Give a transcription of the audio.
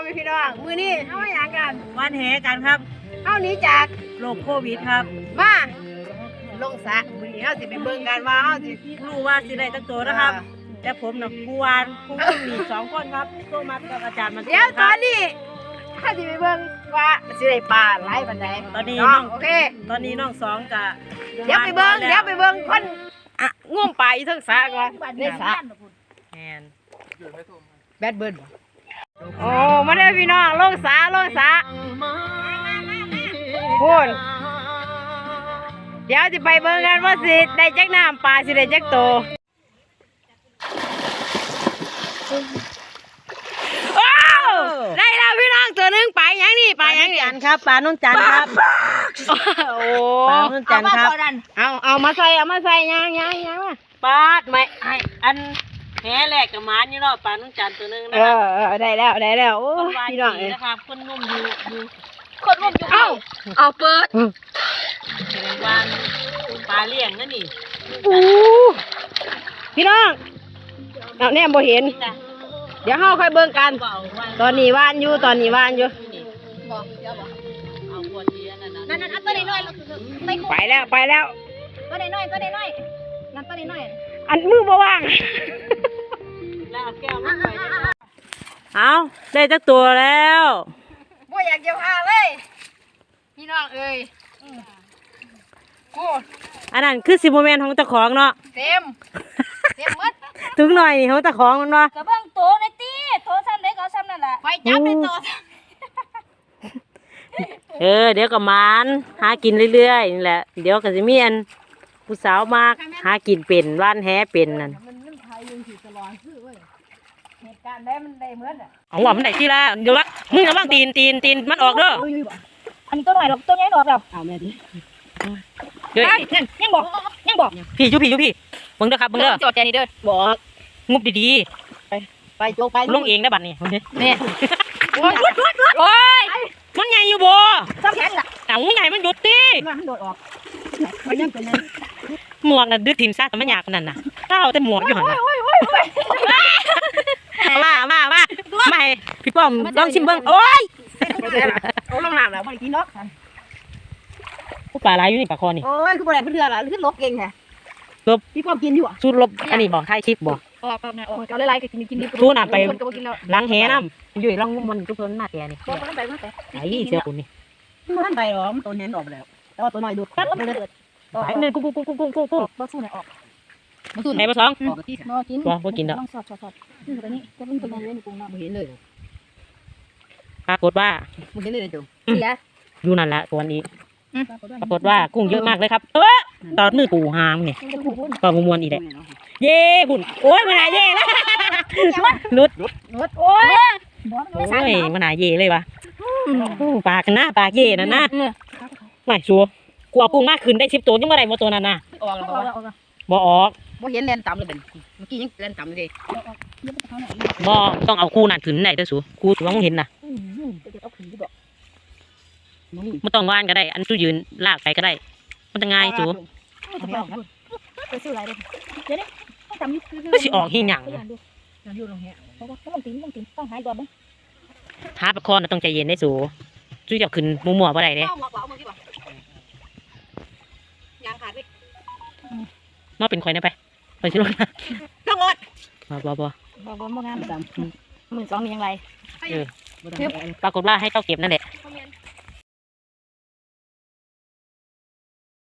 อแม่พี่น้องมือนี้เฮามาหยังกันวันแหกันครับเฮาหนี้จากโรคโควิดครับมาลงสระมือนี้เฮาสิไปเบิ่งกันว่าเฮาสิรู้ว่าสิได้ตั้งตัวนะครับ แต่ผมน่ะผู้วานผู้วิ่งหนีสองคนครับโทรมากับอาจารย์มาเดี๋ยวคตอรับนนี้เฮาสิไปเบิ่งว่าสิได้ปลาหลายปานใดตอนนี้น้น้อองงโอเค ตอนนี้น้องสองกับเดี๋ยวไปเบิ่งเดี๋ยวไปเบิ่งคนอะง่วมปลาอยู่เทั้งสระก่อนในสระแมนแบดเบิร์ด โอ้มาเด้อพี่น้องลงสระลงสระพูนเดี๋ยวจะไปเบิ่งกันว่าสิได้จักน้ำปลาสิได้จักโตโอ้ได้แล้วพี่น้องตัวหนึงปลาหยังนี่ปลาหยังนี่จันครับปลานุ่นจันครับโอ้ปลานุ่นจันครับเอาเอามาใส่เอามาใส่ยังยังยังมาปลาดไม่ไออัน แหแรกกับหมานนี่เนาะปลานุ่นจันตัวหนึงเอนะครับอเออได้แล้วได้แล้วโอ้คนวานพี่น้องดีเอ้ยนะครับคนงุ่มอยู่อยู่คนร่วมอยู่เอ้าเอาเปิดวานปลาเลี้ยงนั่นนี่อู้พี่น้องเอาแน่บ่เห็นจ้ะเดี๋ยวเฮาค่อยเบิ่งกัน เบาไว้ตอนนี้ว่านอยู่ตอนนี้ว่านอยู่ นี่บอกเดี๋ยวบอกเอาขวดเบียร์นั่นน่ะนั่นนั่นอันตัวน้อยๆเราคือไม่คุ้มไปแล้วไปแล้วตัวน้อยๆตัวน้อยๆนั่นตัวน้อย อันมือบ่ว่างแล้วเอาแก้วมาไปเอาได้จักตัวแล้วบ่อยากจะพาเลย พี่น้องเอ้ยโอ้อันนั้นคือสิบโมเมนต์ของเจ้าของเนาะเต็มเต็มหมดถึงหน่อยนี่ของเจ้าของมันวะๆกระเบื้องโตในตีโตซ้ำได้ก็ซ้ำนั่นแหละไปจับไปตัวเออเดี๋ยวก็มานหากินเรื่อยๆนี่แหละ เดี๋ยวก็จะมีอัน ผู้สาวมากหากินเป็นว่านแหเป็นนั่นมันมันไทยยังสิตลอดซื้อเว้ยเหตุการณ์ได้มันได้เหมือนอะเอาว่ามันไหนที่ละเดี๋ยวละมึงระวังตีนตีนตีนมันออกเด้ออันนี้ตัวน้อยหรอกตัวใหญ่หรอกแล้วเอาแม่ดิเดี๋ยวนั่นยังบอกยังบอกพี่อยุพี่อยุพี่เบิ่งเด้อครับเบิ่งเด้อจอดแกนี่เด้อบอกงุบดีไปโจกไปๆลงเองได้อบัดนี้เนี่ยโอ้ยโอ้ยมันใหญ่อยู่บ่ซ้ำแขนล่ะเอาใหญ่มันหยุดติมันโดดออก มันยังเป็นนั่นหมวกน่ะดึกถิ่มซะแต่มันยากปานนั้นน่ะถ้าเอาแต่หมวกอยู่หั่นน่ะเอามาเอามาเอามาไม่พี่ป้อมลองชิมเบิ่งโอ้ยเอาลงน้ำแล้วบ่ได้กินเนาะผู้ปลาหลายอยู่นี่ปลาคอนี่โอ้ยคือบ่ได้เพื่อนล่ะคือลบเก่งแท้ลบพี่ป้อมกินอยู่อะสูตรลบอันนี้บ่ถ่ายคลิปบ่ออกออกนะออกเอาหลายๆก็กินกินดิบสู้น่ะไปคนก็บ่กินแล้วล้างแหน้ำอยู่ร่องมันทุกคนมาแกนี่บอกมันไปมันไปไอ้เสือคุณนี่มันไปหรอมันตัวเน้นออกแล้ว แต่ว่าตัวน้อยดูดตัดแล้วมันเกิดไอ้เนี่ยกุ้งกุ้งกุ้งกุ้งกุ้งกุ้งบ่สู้เนี่ยออกมันสู้ไหนบ่สองออกที่บ่กินบ่บ่กินดอกต้องสอดสอดสอดนี่ตัวนี้ก็เป็นตัวใหญ่เลยนี่กุ้งเนาะบ่เห็นเลยปรากฏว่าบ่เห็นเลยจูเสียอยู่นั่นแหละตัวนี้อืมปรากฏว่ากุ้งเยอะมากเลยครับ เออตอดมือปูหามนี่มันจะถูกพุ่นก็มวนอีกแหละเย่บุญโอ้ยมันหาเย่แล้วลุดโอ้ยบ่โอ้ยมันหาเย่เลยวะอู้ปากกันนะปากเย่นั่นนะ ไม่ชัวร์กูเอากุ้งมากขึ้นได้ชิปตัวยังไม่ได้หมดตัวนั้นนะออกแล้วออกแล้วออกแล้วบ่ออกบ่เห็นแล่นต่ำเลยเป็นเมื่อกี้ยังแล่นต่ำเลยบ่ต้องเอาคู่นั่นขึ้นไหนเด้อสูคู่ตัวมึงเห็นน่ะจะเอาขึ้นดีบ่ไม่ต้องว่านก็ได้ อันตู้ยืนลากไปก็ได้ มันจะง่ายสูไปซื้ออะไรเด้เดี๋ยวนี้ต้องจำอยู่คือก็สิออกหิหยังยังอยู่ตรงนี้เพราะว่าต้องตีนต้องตีนต้องหายก่อนมั้งหาปลาคอน่ะต้องใจเย็นได้สูจูจะขึ้นมัวๆบ่ได้เด้ เอาหมอกเอามือดีกว่ายางขาดไปมาเป็นข่อยได้ไปไปสิลงนะต้องรถบ่บ่บ่บ่บ่บ่งามดำมือสองมียังไรปรากฏว่าให้เจ้าเก็บนั่นแหละคอมเมนต์